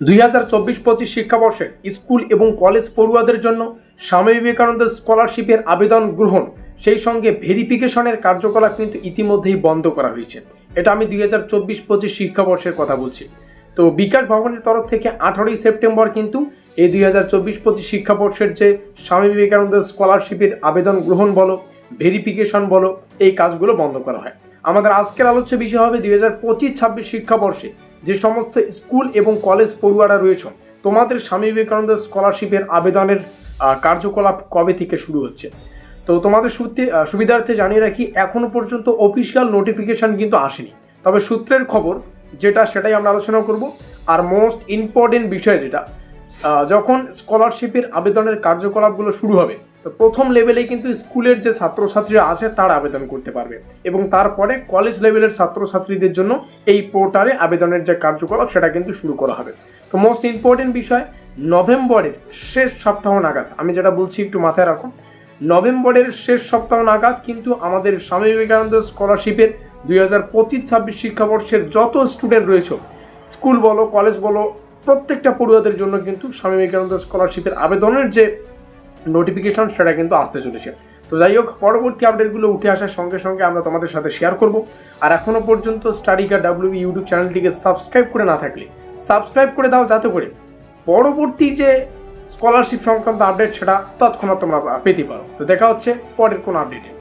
দুই হাজার চব্বিশ পঁচিশ শিক্ষাবর্ষে স্কুল এবং কলেজ পড়ুয়াদের জন্য স্বামী বিবেকানন্দ স্কলারশিপের আবেদন গ্রহণ, সেই সঙ্গে ভেরিফিকেশনের কার্যকলাপ কিন্তু ইতিমধ্যেই বন্ধ করা হয়েছে। এটা আমি দুই হাজার চব্বিশ পঁচিশ শিক্ষাবর্ষের কথা বলছি। তো বিকাশ ভবনের তরফ থেকে আঠারোই সেপ্টেম্বর কিন্তু এই দুই হাজার চব্বিশ পঁচিশ শিক্ষাবর্ষের যে স্বামী বিবেকানন্দ স্কলারশিপের আবেদন গ্রহণ বলো, ভেরিফিকেশন বলো, এই কাজগুলো বন্ধ করা হয়। আমাদের আজকের আলোচ্য বিষয় হবে দুই হাজার পঁচিশ ছাব্বিশ শিক্ষাবর্ষে যে সমস্ত স্কুল এবং কলেজ পড়ুয়ারা রয়েছে, তোমাদের স্বামী বিবেকানন্দ স্কলারশিপের আবেদনের কার্যকলাপ কবে থেকে শুরু হচ্ছে? তো তোমাদের সূত্রে সুবিধার্থে জানিয়ে রাখি এখনও পর্যন্ত অফিসিয়াল নোটিফিকেশান কিন্তু আসেনি। তবে সূত্রের খবর, যেটা সেটাই আমরা আলোচনা করব। আর মোস্ট ইম্পর্টেন্ট বিষয় যেটা যখন স্কলারশিপের আবেদনের কার্যকলাপগুলো শুরু হবে, তো প্রথম লেভেলেই কিন্তু স্কুলের যে ছাত্রছাত্রীরা আছে, তারা আবেদন করতে পারবে। এবং তারপরে কলেজ লেভেলের ছাত্রছাত্রীদের জন্য এই পোর্টালে আবেদনের যে কার্যকলাপ, সেটা কিন্তু শুরু করা হবে। তো মোস্ট ইম্পর্টেন্ট বিষয়, নভেম্বরের শেষ সপ্তাহ নাগাদ, আমি যেটা বলছি একটু মাথায় রাখো, নভেম্বরের শেষ সপ্তাহ নাগাদ কিন্তু আমাদের স্বামী বিবেকানন্দ স্কলারশিপের দুই হাজার পঁচিশ ছাব্বিশ শিক্ষাবর্ষের যত স্টুডেন্ট রয়েছে স্কুল বলো কলেজ বলো প্রত্যেকটা পড়ুয়াদের জন্য কিন্তু স্বামী বিবেকানন্দ স্কলারশিপের আবেদনের যে নোটিফিকেশন সেটা কিন্তু আসতে চলেছে। তো যাই হোক, পরবর্তী আপডেটগুলো উঠে আসার সঙ্গে সঙ্গে আমরা তোমাদের সাথে শেয়ার করব। আর এখনও পর্যন্ত স্টাডিকা ডাব্লিউ ইউটিউব চ্যানেলটিকে সাবস্ক্রাইব করে না থাকলে সাবস্ক্রাইব করে দাও যাতে করে পরবর্তী যে স্কলারশিপ সংক্রান্ত আপডেট সেটা তৎক্ষণাৎ তোমরা পেতে পারো। তো দেখা হচ্ছে পরের কোনো আপডেটে